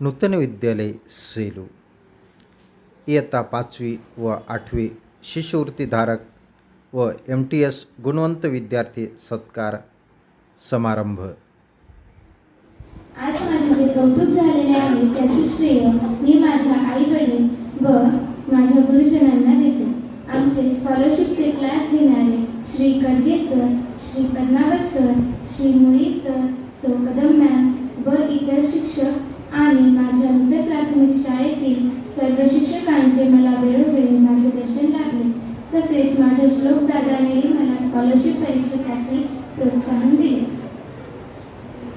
नूतन विद्यालय सेलू. इयत्ता पाचवी व आठवी शिष्यवृत्तीधारक व एम टी एस गुणवंत विद्यार्थी सत्कार समारंभ. आज माझे जे कौतुक झालेले आहे त्याचे श्रेय मी माझ्या आई वडील व माझ्या गुरुजनांना देते. आमचे स्कॉलरशिपचे क्लास घेणारे Shri Kadge sir Shri Padmavat sir Shri Muli sir सौ कदम मॅम व इतर शिक्षक आणि माझ्या नूतन प्राथमिक शाळेतील सर्व शिक्षकांचे मला वेळोवेळी मार्गदर्शन लाभले तसेच माझ्या श्लोक दादानेही मला स्कॉलरशिप परीक्षेसाठी प्रोत्साहन दिले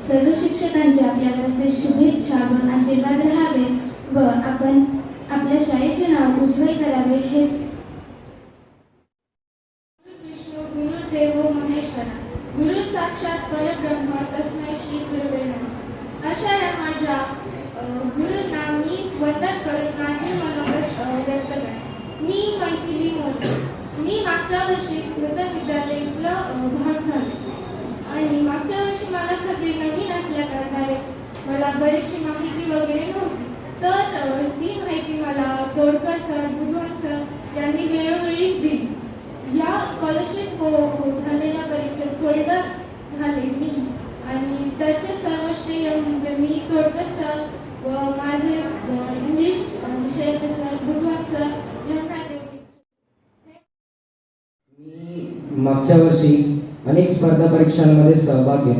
सर्व शिक्षकांचे आपल्यावर असे शुभेच्छा व आशीर्वाद राहावे व आपण आपल्या शाळेचे नाव उज्ज्वल करावे हेच विष्णू गुरुदेव महेश्वरा गुरु साक्षात परब्रह्म तस्मै श्री गुरुवे नमः अशा या माझ्या अ, गुरूंना मी वंदन करून माझे मनोगत अ, व्यक्त करते मी मैथिली मोरे मी मागच्या वर्षी नूतन विद्यालयाचा अ, भाग झाले आणि मागच्या वर्षी मला सगळे नवीन असल्या कारणाने मला बरीचशी माहिती वगैरे नव्हती. तर ती माहिती मला तोडकर सर बुधवान सर यांनी वेळोवेळीच दिली. या स्कॉलरशिप हो, हो, झालेल्या परीक्षेत फोल्डर झाले मी. आणि त्याचे सर्व श्रेय म्हणजे मी तोडकर सर व माझे इंग्लिश विषयाचे सर बुधवान सर यांना मी मागच्या वर्षी अनेक स्पर्धा परीक्षांमध्ये सहभाग घेतला.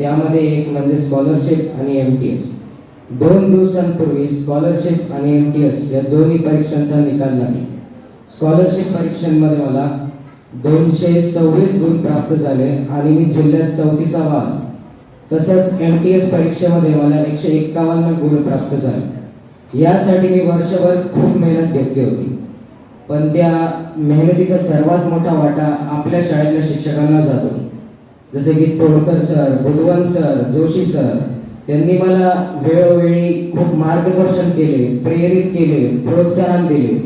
त्यामध्ये एक म्हणजे स्कॉलरशिप आणि एम टी एस दोन दिवसांपूर्वी स्कॉलरशिप आणि एम टी एस या दोन्ही परीक्षांचा निकाल लागला. स्कॉलरशिप परीक्षांमध्ये मला दोनशे सव्वीस गुण प्राप्त झाले आणि मी जिल्ह्यात चौतीसावा आलो. तसंच एम टी एस परीक्षेमध्ये मला एकशे एक्कावन्न गुण प्राप्त झाले. यासाठी मी वर्षभर खूप मेहनत घेतली होती. पण त्या मेहनतीचा सर्वात मोठा वाटा आपल्या शाळेतल्या शिक्षकांना जातो. जसे की Todkar sir Budhwan sir Joshi sir त्यांनी मला वेळोवेळी खूप मार्गदर्शन केले प्रेरित केले प्रोत्साहन दिले.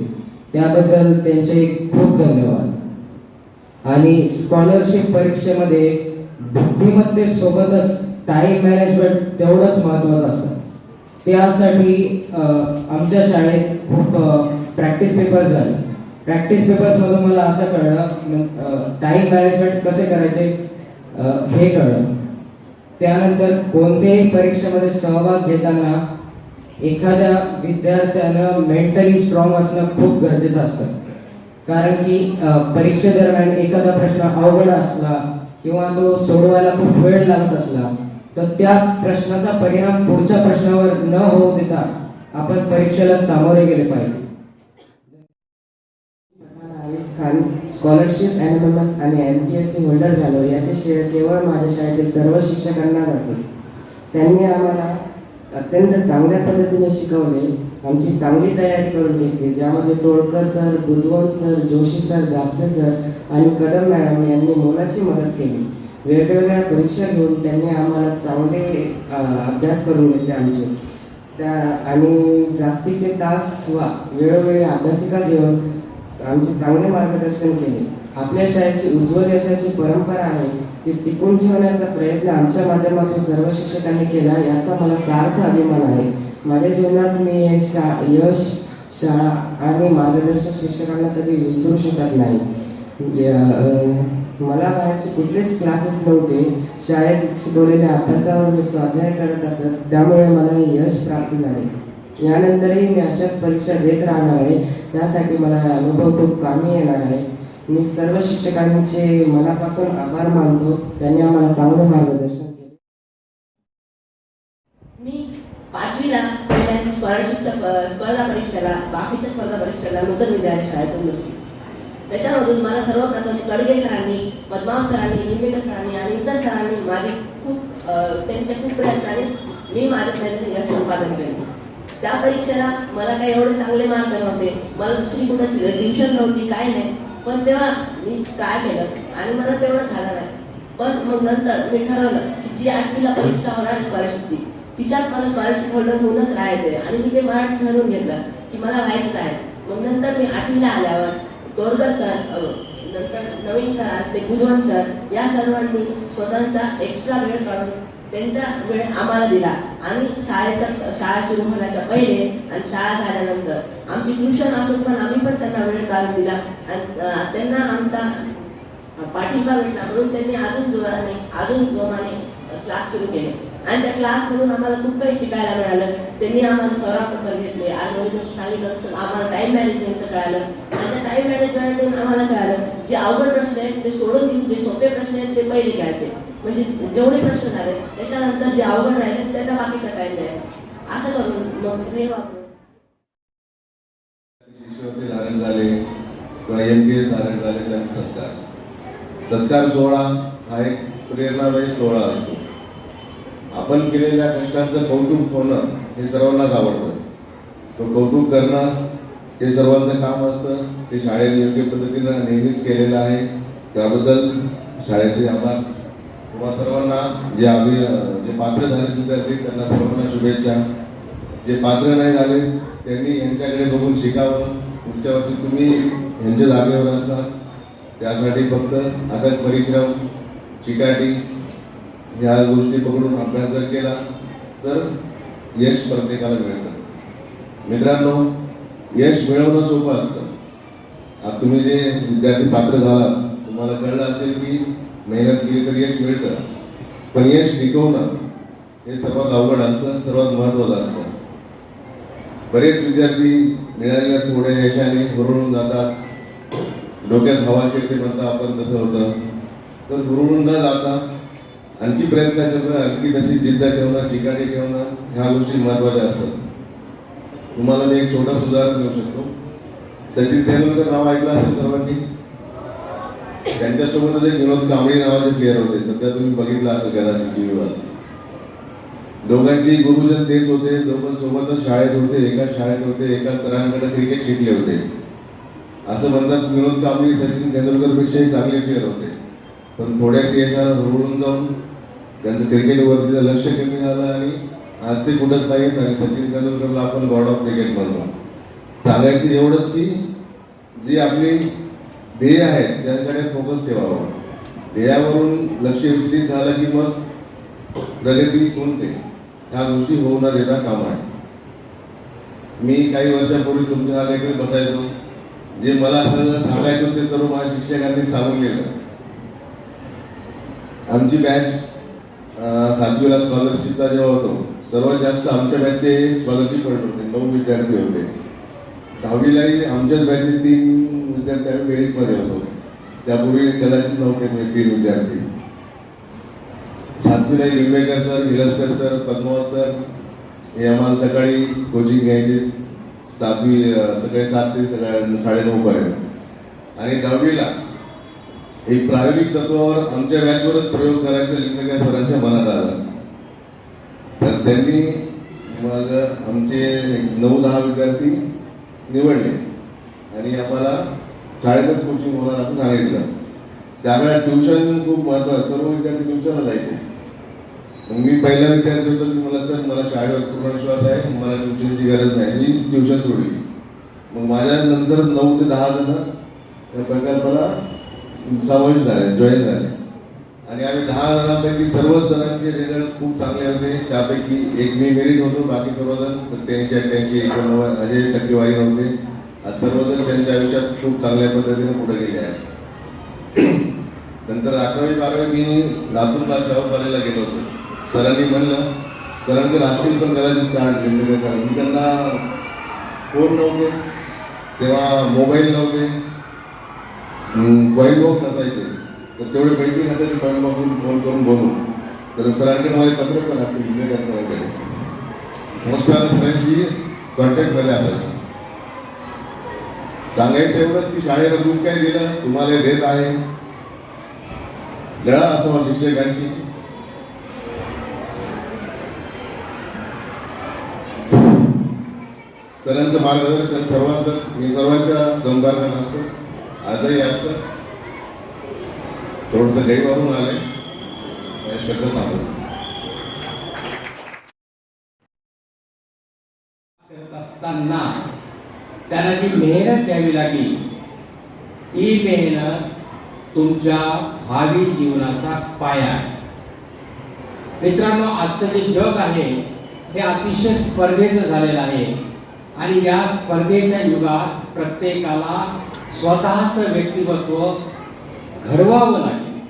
त्याबद्दल त्यांचे खूप धन्यवाद. आणि स्कॉलरशिप परीक्षेमध्ये बुद्धिमत्तेसोबतच टाईम मॅनेजमेंट तेवढंच महत्त्वाचं असतं. त्यासाठी आमच्या शाळेत खूप प्रॅक्टिस पेपर्स झाले. प्रॅक्टिस पेपर्समधून मला असं कळलं टाईम मॅनेजमेंट कसे करायचे? हे कळलं. त्यानंतर कोणत्याही परीक्षेमध्ये सहभाग घेताना एखाद्या विद्यार्थ्यानं मेंटली स्ट्रॉंग असणं खूप गरजेचं असतं. कारण की परीक्षेदरम्यान एखादा प्रश्न अवघड असला किंवा तो सोडवायला खूप वेळ लागत असला तर त्या प्रश्नाचा परिणाम पुढच्या प्रश्नावर न होऊ देता आपण परीक्षेला सामोरे गेले पाहिजे. खान स्कॉलरशिप एन आणि M P S C holder झालो. याचे श्रेय केवळ माझ्या शाळेतील सर्व शिक्षकांना जाते. त्यांनी आम्हाला अत्यंत चांगल्या पद्धतीने शिकवले. आमची चांगली तयारी करून घेतली. ज्यामध्ये Todkar sir Budhwant sir Joshi sir Dapse sir आणि कदम मॅडम यांनी मोलाची मदत केली. वेगवेगळ्या परीक्षा घेऊन त्यांनी आम्हाला चांगले अभ्यास करून घेतले आमचे. त्या आणि जास्तीचे तास वा वेळोवेळी अभ्यासिका घेऊन आमचे चांगले मार्गदर्शन केले. आपल्या शाळेची उज्ज्वल यशाची परंपरा आहे ती टिकून ठेवण्याचा प्रयत्न आमच्या माध्यमातून सर्व शिक्षकांनी केला याचा मला सार्थ अभिमान आहे. माझ्या जीवनात मी हे शा यश शाळा आणि मार्गदर्शक शिक्षकांना कधी विसरू शकत नाही. मला बाहेरचे कुठलेच क्लासेस नव्हते. शाळेत शिकवलेल्या अभ्यासावर मी स्वाध्याय करत असत त्यामुळे मला हे यश प्राप्त झाले. यानंतरही मी अशाच परीक्षा देत राहणार आहे. त्यासाठी मला अनुभव खूप कामी येणार आहे. मी सर्व शिक्षकांचे मनापासून आभार मानतो. त्यांनी आम्हाला चांगलं मार्गदर्शन केले. मी पाचवीला पहिल्यांदा स्कॉलरशिपच्या स्पर्धा परीक्षेला बाकीच्या स्पर्धा परीक्षेला नूतन विद्यालय शाळेतून बसली. त्याच्यामधून मला सर्वप्रथम कडगे सरांनी पद्माव सरांनी निंबेकर सरांनी आणि इतर सरांनी माझी खूप त्यांचे खूप खूप प्रयत्नाने मी माझ्या प्रयत्न यश संपादन केले. त्या परीक्षेला मला काही एवढे चांगले मार्क नव्हते. मला दुसरी कुठं ट्युशन नव्हती काय नाही. पण तेव्हा मी काय केलं आणि मला तेवढं झालं नाही. पण मग नंतर मी ठरवलं की जी आठवीला परीक्षा होणार स्कॉलरशिपची तिच्यात मला स्कॉलरशिप होल्डर होऊनच राहायचंय. आणि मी ते मला ठरवून घेतलं की मला व्हायचंच आहे. मग नंतर मी आठवीला आल्यावर तोडकर सर नंतर नवीन सर ते बुधवान सर या सर्वांनी स्वतःचा एक्स्ट्रा वेळ काढून त्यांचा वेळ आम्हाला दिला. आणि शाळेच्या शाळा सुरू होण्याच्या पहिले आणि शाळा झाल्यानंतर आमची ट्युशन असून पण आम्ही पण त्यांना वेळ काढून दिला. आणि त्यांना आमचा पाठिंबा भेटला. म्हणून त्यांनी अजून जोराने अजून जोमाने क्लास सुरू केले. आणि त्या क्लासमधून आम्हाला खूप काही शिकायला मिळालं. त्यांनी आम्हाला सौरा पेपर घेतले आणि सांगितलं तसं आम्हाला टाइम मॅनेजमेंटचं कळालं. आणि त्या टाईम मॅनेजमेंटून आम्हाला कळालं जे अवघड प्रश्न आहेत ते सोडून देऊन जे सोपे प्रश्न आहेत ते पहिले घ्यायचे. म्हणजे जेवढे प्रश्न झाले त्याच्यानंतर जे अवघड राहिले त्यांना बाकीचा टाइम द्यायचा असं करून मग हे वापरून. शिष्यवृत्ती धारक झाले किंवा एम बी एस धारक झाले त्यांचा सत्कार सत्कार सोहळा हा एक प्रेरणादायी सोहळा असतो. आपण केलेल्या कष्टांचं कौतुक होणं हे सर्वांनाच आवडतं. तो कौतुक करणं हे सर्वांचं काम असतं. ते शाळेने योग्य पद्धतीनं नेहमीच केलेलं आहे. त्याबद्दल शाळेचे आभार. तुम्हा सर्वांना जे अभि जे पात्र झाले विद्यार्थी त्यांना सर्वांना शुभेच्छा. जे पात्र नाही झाले त्यांनी यांच्याकडे बघून शिकावं. पुढच्या वर्षी तुम्ही यांच्या जागेवर असता त्यासाठी फक्त अथक परिश्रम चिकाटी ह्या गोष्टी पकडून अभ्यास जर केला तर यश प्रत्येकाला मिळतं. मित्रांनो यश मिळवणं सोपं असतं. आता तुम्ही जे विद्यार्थी पात्र झालात तुम्हाला कळलं असेल की मेहनत केली तर यश मिळतं. पण यश टिकवणं हे सर्वात अवघड असतं सर्वात महत्त्वाचं असतं. बरेच विद्यार्थी मिळालेल्या थोड्या यशाने हुरळून जातात. डोक्यात हवा शेते म्हणता आपण तसं होतं. तर हुरळून न जाता आणखी प्रयत्न करणं आणखी तशी जिद्द ठेवणं चिकाटी ठेवणं ह्या गोष्टी महत्त्वाच्या असतात. तुम्हाला मी एक छोटा सुधार देऊ शकतो. सचिन तेंडुलकर नाव ऐकलं असेल सर्वांनी? त्यांच्यासोबतच एक विनोद कांबळी नावाचे प्लेअर होते. सध्या तुम्ही बघितलं असं कदाचित टीव्हीवर. दोघांचे गुरुजन तेच होते. दोघं सोबतच शाळेत होते. एका शाळेत होते. एका सरांकडे क्रिकेट शिकले होते. असं म्हणतात विनोद कांबळी सचिन तेंडुलकर पेक्षाही चांगले प्लेअर होते. पण थोड्याशी यशानं हुरळून जाऊन त्यांचं क्रिकेटवरतीचं लक्ष कमी झालं आणि आज ते कुठंच नाहीत आणि सचिन तेंडुलकरला आपण गॉड ऑफ क्रिकेट म्हणतो. सांगायचं एवढंच की जी आपली ध्येय आहेत त्याकडे फोकस ठेवावं. ध्येयावरून लक्ष विचलित झालं की मग प्रगती कोणते ह्या गोष्टी होऊ न देता काम आहे. मी काही वर्षापूर्वी तुमच्या इकडे बसायचो. जे मला सगळं सांगायचं ते सर्व माझ्या शिक्षकांनी सांगून गेलं. आमची बॅच सातवीला स्कॉलरशिपला जेव्हा होतो सर्वात जास्त आमच्या बॅचचे स्कॉलरशिप पडत होते. नऊ विद्यार्थी होते. दहावीलाही आमच्याच बॅचचे तीन विद्यार्थी आम्ही मेरिटमध्ये होतो. त्यापूर्वी कदाचित नव्हते म्हणजे तीन विद्यार्थी. सातवीला Limbekar sir Hiraskar sir Padmavat sir हे आम्हाला सकाळी कोचिंग घ्यायचे. सातवी सकाळी सात ते सकाळी साडेनऊपर्यंत आणि दहावीला एक प्रायोगिक तत्वावर आमच्या बॅचवरच प्रयोग करायचा लिंबेकर सरांच्या मनात आला. तर त्यांनी मग आमचे नऊ दहा विद्यार्थी निवडले. आणि आम्हाला शाळेतच कोचिंग होणार असं सांगितलं. त्यावेळेला ट्युशन खूप महत्वाचं सर्व विद्यार्थी ट्युशनला जायचे. मग मी पहिला विद्यार्थी होतो की मला सर मला शाळेवर पूर्ण विश्वास आहे. मला ट्युशनची गरज नाही. मी ट्युशन सोडली. मग माझ्या नंतर नऊ ते दहा जण या प्रकल्पाला समावेश झाले जॉईन झाले. आणि आम्ही दहा जणांपैकी सर्वच जणांचे रिझल्ट खूप चांगले होते. त्यापैकी एक मी मेरिट होतो. बाकी सर्वजण सत्याऐंशी अठ्ठ्याऐंशी एकोणनव्वद असे टक्केवारी नव्हते. आज सर्वजण त्यांच्या आयुष्यात खूप चांगल्या पद्धतीने पुढे गेले आहेत. नंतर अकरावी बारावी मी लातूरला शाहू कॉलेजला गेलो होतो. सरांनी म्हणलं सरांनी रात्री पण कदाचित कार्ड मी त्यांना फोन नव्हते तेव्हा मोबाईल नव्हते. कॉईन बॉक्स असायचे. तर तेवढे पैसे नसायचे कॉईन बॉक्सून फोन करून बोलू तर सरांकडे माझे पत्र पण असते लिंबेकर सरांकडे मोस्टाला सरांशी कॉन्टॅक्टमध्ये असायचे. सांगायचं एवढंच की शाळेला ग्रुप काय दिलं? तुम्हाला देत आहे. लढा असावा शिक्षकांशी. सरांचं मार्गदर्शन सर्वांचं मी सर्वांच्या सहकार्यात असतो. आजही असतं. थोडस गैरवाहून आले. शब्द सांगतो करत असताना त्यांना जी मेहनत द्यावी लागली ही मेहनत तुमच्या भावी जीवनाचा पाया आहे. मित्रांनो आजचं जे जग आहे हे अतिशय स्पर्धेचं झालेलं आहे. आणि या स्पर्धेच्या युगात प्रत्येकाला स्वतःचं व्यक्तिमत्व घडवावं लागेल.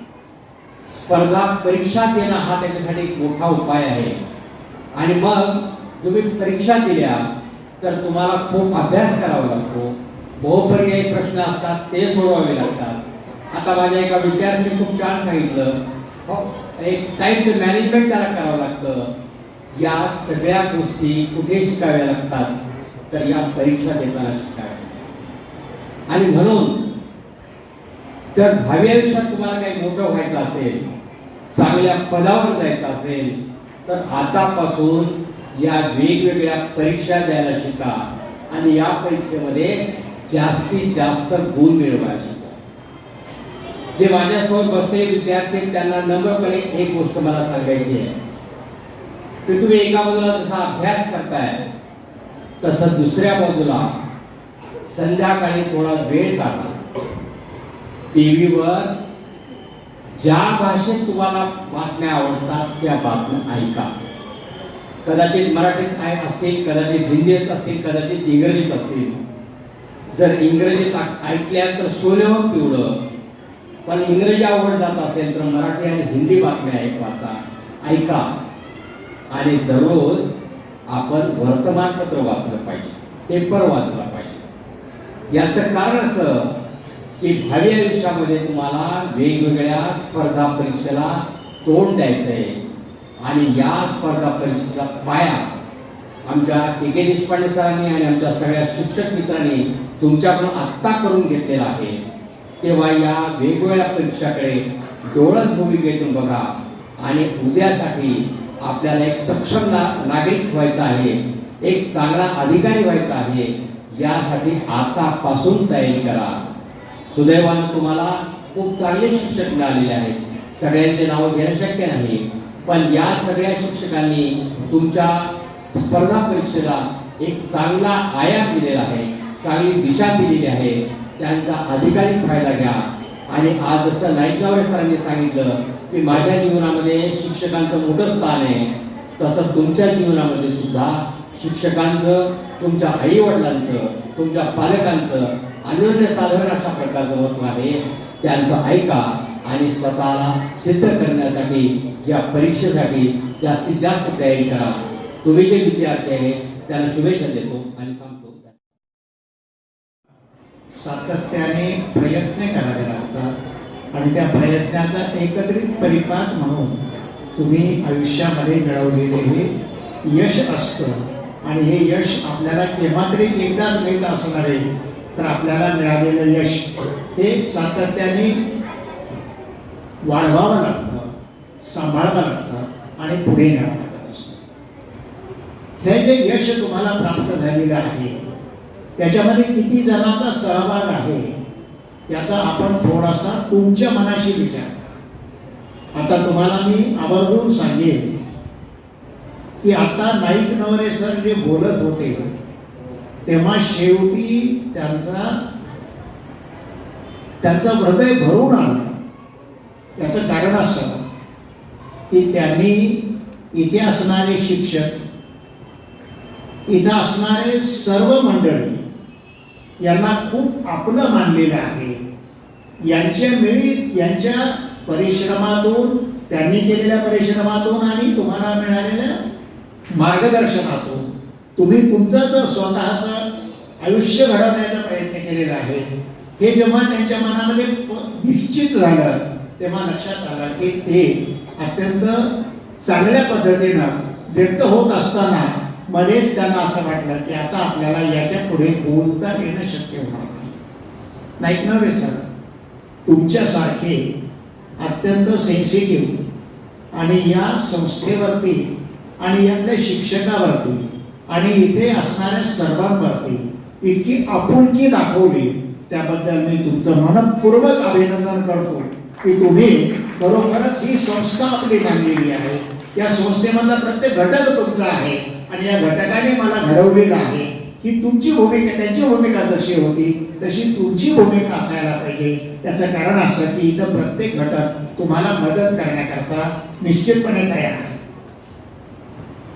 स्पर्धा परीक्षा देणं हा त्याच्यासाठी एक मोठा उपाय आहे. आणि मग तुम्ही परीक्षा दिल्या तर तुम्हाला खूप अभ्यास करावा लागतो. बहुपर्यायी प्रश्न असतात ते सोडवावे लागतात. आता माझ्या एका विद्यार्थ्यांनी खूप छान सांगितलं. हो, एक टाईमचं मॅनेजमेंट त्याला करावं लागतं. या सगळ्या गोष्टी कुठे शिकाव्या लागतात? तर या परीक्षा देताना शिकाव्या आणि म्हणून जर भावी आयुष्यात तुम्हाला काही मोठं व्हायचं असेल चांगल्या पदावर जायचं असेल तर आतापासून या वेगवेगळ्या परीक्षा द्यायला शिका. आणि या परीक्षेमध्ये जास्तीत जास्त गुण मिळवायला शिका. जे माझ्यासोबत बसले विद्यार्थी त्यांना नम्रपणे एक गोष्ट मला सांगायची आहे. की तुम्ही एका बाजूला जसा अभ्यास करताय तसं दुसऱ्या बाजूला संध्याकाळी थोडा वेळ काढा. टीव्हीवर ज्या भाषेत तुम्हाला बातम्या आवडतात त्या बातम्या ऐका. कदाचित मराठीत काय असतील कदाचित हिंदीत असतील कदाचित इंग्रजीत असतील. जर इंग्रजीत ऐकल्या तर सोन्यावर पिवळं. पण इंग्रजी आवड जात असेल तर मराठी आणि हिंदी बातम्या ऐक वाचा. ऐका. आणि दररोज आपण वर्तमानपत्र वाचलं पाहिजे. पेपर वाचला पाहिजे. याचं कारण असं की भावी आयुष्यामध्ये तुम्हाला वेगवेगळ्या स्पर्धा परीक्षेला तोंड द्यायचं आहे आणि या स्पर्धा परीक्षेचा पाया आमच्या के के देशपांडे सरांनी आणि आमच्या सगळ्या शिक्षक मित्रांनी तुमच्याकडून आत्ता करून घेतलेला आहे. तेव्हा या वेगवेगळ्या परीक्षाकडे डोळस भूमिकेतून बघा आणि उद्यासाठी आपल्याला एक सक्षम ना नागरिक व्हायचा आहे एक चांगला अधिकारी व्हायचा आहे यासाठी आतापासून तयारी करा. सुदैवानं तुम्हाला खूप चांगले शिक्षक मिळालेले आहेत. सगळ्यांचे नाव घेणं शक्य नाही. पण या सगळ्या शिक्षकांनी तुमच्या स्पर्धा परीक्षेला एक चांगला आयाम दिलेला आहे चांगली दिशा दिलेली आहे. त्यांचा अधिकाधिक फायदा घ्या. आणि आज जसं नाईकनावरे सरांनी सांगितलं की माझ्या जीवनामध्ये शिक्षकांचं मोठं स्थान आहे तसं तुमच्या जीवनामध्ये सुद्धा शिक्षकांचं तुमच्या आईवडिलांचं तुमच्या पालकांचं अनन्य साधारण अशा प्रकारचं महत्त्व आहे. त्यांचं ऐका. आणि स्वतःला सिद्ध करण्यासाठी या परीक्षेसाठी जास्तीत जास्त तयारी करा. तुम्ही जे विद्यार्थी आहे त्यांना शुभेच्छा देतो आणि थांबतो सातत्याने प्रयत्न करावे लागतात आणि त्या प्रयत्नाचा एकत्रित परिपाक म्हणून तुम्ही आयुष्यामध्ये मिळवलेले हे यश असतं. आणि हे यश आपल्याला केव्हा तरी एकदाच मिळत असणार आहे तर आपल्याला मिळालेलं यश हे सातत्याने वाढवावं लागतं सांभाळावं लागतं आणि पुढे न्यावं लागत असतं. हे जे यश तुम्हाला प्राप्त झालेलं आहे त्याच्यामध्ये किती जणांचा सहभाग आहे याचा आपण थोडासा तुमच्या मनाशी विचार आता तुम्हाला मी आवर्जून सांगेन की आता नाईक नवरे सर जे बोलत होते तेव्हा शेवटी त्यांचा त्यांचं हृदय भरून आलं. याचं कारण असं की त्यांनी इथे असणारे शिक्षक इथं असणारे सर्व मंडळी यांना खूप आपलं मानलेलं आहे. यांच्या मिळी यांच्या परिश्रमातून त्यांनी केलेल्या परिश्रमातून आणि तुम्हाला मिळालेल्या मार्गदर्शनातून तुम्ही तुमचं जर स्वतःचं आयुष्य घडवण्याचा प्रयत्न केलेला आहे हे जेव्हा त्यांच्या मनामध्ये निश्चित झालं तेव्हा लक्षात आलं की ते अत्यंत चांगल्या पद्धतीनं व्यक्त होत असताना मध्येच त्यांना असं वाटलं की आता आपल्याला याच्यापुढे बोलता येणं शक्य होणार नाही. रे सर? तुमच्यासारखे अत्यंत सेन्सिटिव्ह आणि या संस्थेवरती आणि यातल्या शिक्षकावरती आणि इथे असणाऱ्या सर्वांवरती इतकी आपुलकी दाखवली त्याबद्दल मी तुमचं मनपूर्वक अभिनंदन करतो की तुम्ही खरोखरच ही संस्था आपली मानलेली आहे. या संस्थेमधला प्रत्येक घटक तुमचा आहे आणि या घटकाने मला घडवलेलं आहे. ही तुमची भूमिका त्यांची भूमिका जशी होती तशी तुमची भूमिका असायला पाहिजे. त्याचं कारण असं की इथं प्रत्येक घटक तुम्हाला मदत करण्याकरता निश्चितपणे तयार आहे.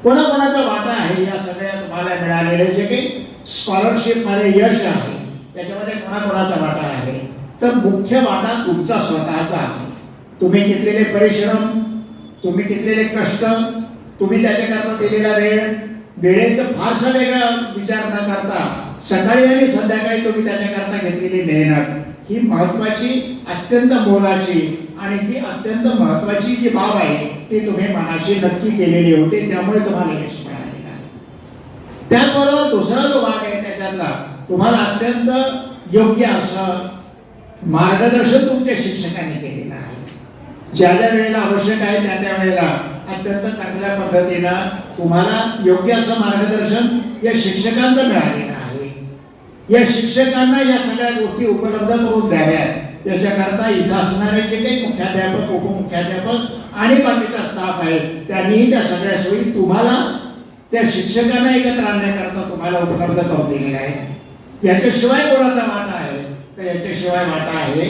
कोणाकोणाचा वाटा आहे या सगळ्या तुम्हाला मिळालेले जे काही स्कॉलरशिपमध्ये यश आहे त्याच्यामध्ये कोणाकोणाचा वाटा आहे? तर मुख्य वाटा तुमचा स्वतःचा आहे. तुम्ही घेतलेले परिश्रम तुम्ही घेतलेले कष्ट तुम्ही त्याच्याकरता दिलेला वेळ वेळेचं फारसा वेगळा विचार न करता सकाळी आणि संध्याकाळी तुम्ही त्याच्याकरता घेतलेली मेहनत ही महत्वाची अत्यंत मोलाची आणि ती अत्यंत महत्वाची जी बाब आहे ती तुम्ही मनाशी नक्की केलेली होती त्यामुळे तुम्हाला यश मिळालेलं आहे. त्याचबरोबर दुसरा जो भाग आहे त्याच्यातला तुम्हाला अत्यंत योग्य असं मार्गदर्शन तुमच्या शिक्षकांनी केलेलं आहे. ज्या ज्या वेळेला आवश्यक आहे त्या त्या वेळेला अत्यंत चांगल्या पद्धतीनं तुम्हाला योग्य असं मार्गदर्शन या शिक्षकांचं मिळालेलं आहे. या शिक्षकांना या सगळ्या गोष्टी उपलब्ध करून द्याव्यात. याच्याकरता इथं असणारे जे काही मुख्याध्यापक उपमुख्याध्यापक आणि बाकीचा स्टाफ आहे त्यांनी त्या सगळ्या सोयी तुम्हाला त्या शिक्षकांना एकत्र आणण्याकरता तुम्हाला उपलब्ध करून दिलेल्या आहेत. याच्याशिवाय कोणाचा वाटा आहे? तर याच्याशिवाय वाटा आहे.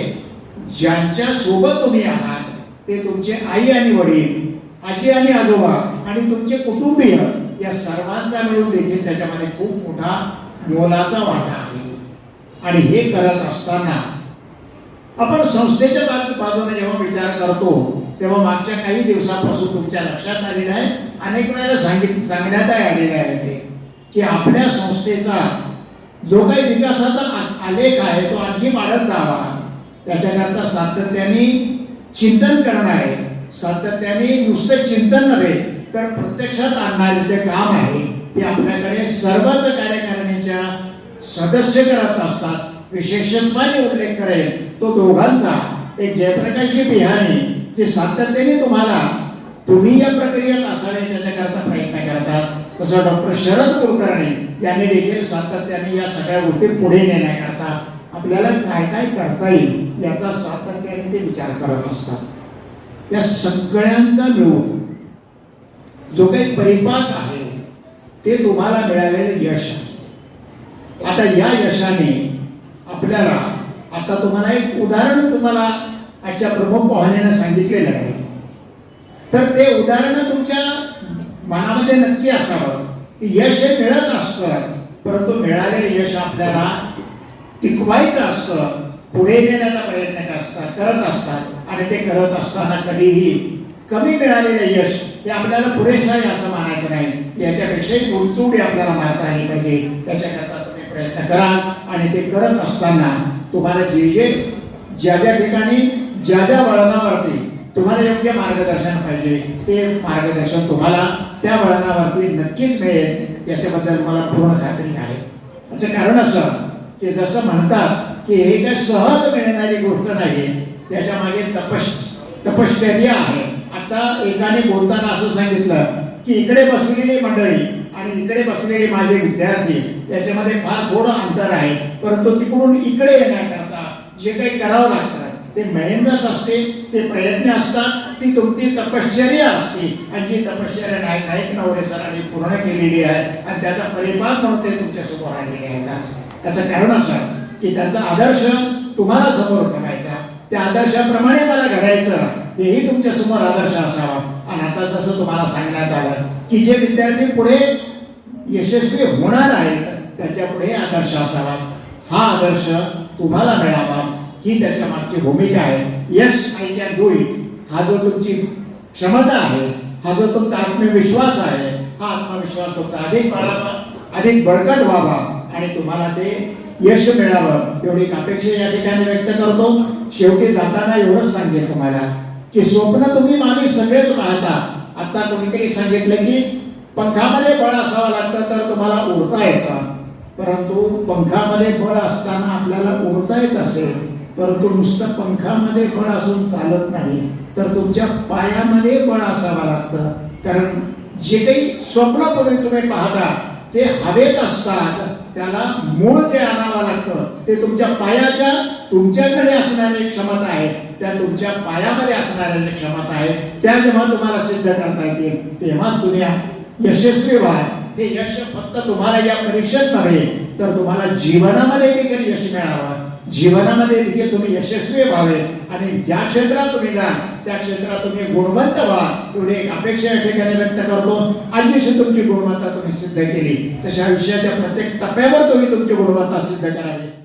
ज्यांच्या सोबत तुम्ही आहात ते तुमचे आई आणि वडील आजी आणि आजोबा आणि तुमचे कुटुंबीय या सर्वांचा मिळून देखील त्याच्यामध्ये खूप मोठा मोलाचा वाटा आहे. आणि हे करत असताना आपण संस्थेच्या बाजू बाजूने जेव्हा विचार करतो तेव्हा मागच्या काही दिवसापासून तुमच्या लक्षात आलेलं आहे. अनेक वेळेला सांगित सांगण्यात आलेलं आहे ते की आपल्या संस्थेचा जो काही विकासाचा आलेख आहे तो आणखी वाढत जावा. त्याच्याकरता सातत्याने चिंतन करणं आहे. सातत्याने नुसतं चिंतन नव्हे तर प्रत्यक्षात आणणारे जे काम आहे ते आपल्याकडे सर्वच कार्यकारिणीच्या सदस्य करत असतात. विशेषत्वाने उल्लेख करेल तो दोघांचा. एक जयप्रकाशी बिहारी जे सातत्याने तुम्हाला तुम्ही या प्रक्रियेत असावे त्याच्याकरता प्रयत्न करतात. तसं डॉक्टर शरद कुलकर्णी यांनी देखील सातत्याने या सगळ्या गोष्टी पुढे नेण्याकरता आपल्याला काय काय करता येईल याचा सातत्याने ते विचार करत असतात. या सगळ्यांचा मिळून जो काही परिपाक आहे ते तुम्हाला मिळालेले यश आहे. आता या यशाने आपल्याला आता तुम्हाला एक उदाहरण तुम्हाला आजच्या प्रमुख पाहुण्यानं सांगितलेलं आहे. तर ते उदाहरण तुमच्या मनामध्ये नक्की असावं की यश हे मिळत असतं परंतु मिळालेलं यश आपल्याला टिकवायचं असतं पुढे नेण्याचा प्रयत्न असतात करत असतात आणि ते करत असताना कधीही कमी मिळालेलं यश हे आपल्याला पुरेसं आहे असं मानायचं नाही. याच्यापेक्षाही उंचवडी आपल्याला मारता आली पाहिजे. त्याच्याकरता तुम्ही प्रयत्न कराल आणि ते करत असताना तुम्हाला जे जे ज्या ज्या ठिकाणी ज्या ज्या वळणावरती तुम्हाला योग्य मार्गदर्शन पाहिजे ते मार्गदर्शन तुम्हाला त्या वळणावरती नक्कीच मिळेल याच्याबद्दल मला पूर्ण खात्री आहे. याचं कारण असं की जसं म्हणतात की हे काय सहज मिळणारी गोष्ट नाही त्याच्यामागे तपश तपश्चर्या आहे. आता एकाने बोलताना असं सांगितलं की इकडे बसलेली मंडळी आणि इकडे बसलेले माझे विद्यार्थी याच्यामध्ये फार थोडं अंतर आहे परंतु तिकडून इकडे येण्याकरता जे काही करावं लागतं ते मेहनत असते ते प्रयत्न असतात ती तुमची तपश्चर्या असते. आणि जी तपश्चर्या नाईक नाईक नवरे सरांनी पूर्ण केलेली आहे आणि त्याचा परिपाक म्हणून ते तुमच्यासमोर आलेले आहेत. त्याचं कारण असं की त्यांचा आदर्श तुम्हाला समोर करायचा त्या आदर्शाप्रमाणे मला घडायचं तेही तुमच्यासमोर आदर्श असावा. आणि आता जसं तुम्हाला सांगण्यात आलं की जे विद्यार्थी पुढे यशस्वी होणार आहेत त्याच्या पुढे आदर्श असावा. हा आदर्श तुम्हाला मिळावा. ही त्याच्या मागची भूमिका आहे. Yes I can do it हा जो तुमची क्षमता आहे हा जो तुमचा आत्मविश्वास आहे हा आत्मविश्वास तुमचा अधिक वाढावा अधिक बळकट व्हावा आणि तुम्हाला ते यश मिळावं. एवढी अपेक्षा या ठिकाणी व्यक्त करतो. शेवटी जाताना एवढंच सांगेल तुम्हाला की स्वप्न तुम्ही मागे सगळेच पाहता. आता कोणीतरी सांगितलं की पंखामध्ये बळ असावं लागतं तर तुम्हाला उडता येतं. परंतु पंखामध्ये बळ असताना आपल्याला उडता येत असेल. परंतु नुसतं पंखामध्ये बळ असून चालत नाही तर तुमच्या पायामध्ये बळ असावं लागतं. कारण जे काही स्वप्न तुम्ही पाहता ते हवेत असतात त्याला मूळ जे आणावं लागतं ते तुमच्या पायाच्या तुमच्याकडे असणारी क्षमता आहे त्या तुमच्या पायामध्ये असणाऱ्या ज्या क्षमता आहेत त्या जेव्हा तुम्हाला सिद्ध करता येतील तेव्हाच तुम्ही यशस्वी व्हा ते यश फक्त तुम्हाला या परीक्षेत नव्हे तर तुम्हाला जीवनामध्ये देखील यश मिळावं. जीवनामध्ये देखील तुम्ही यशस्वी व्हावे आणि ज्या क्षेत्रात तुम्ही जा त्या क्षेत्रात तुम्ही गुणवंत व्हा एवढी एक अपेक्षा या ठिकाणी व्यक्त करतो. आज जशी तुमची गुणवत्ता तुम्ही सिद्ध केली. तशा आयुष्याच्या प्रत्येक टप्प्यावर तुम्ही तुमची गुणवत्ता सिद्ध करावी.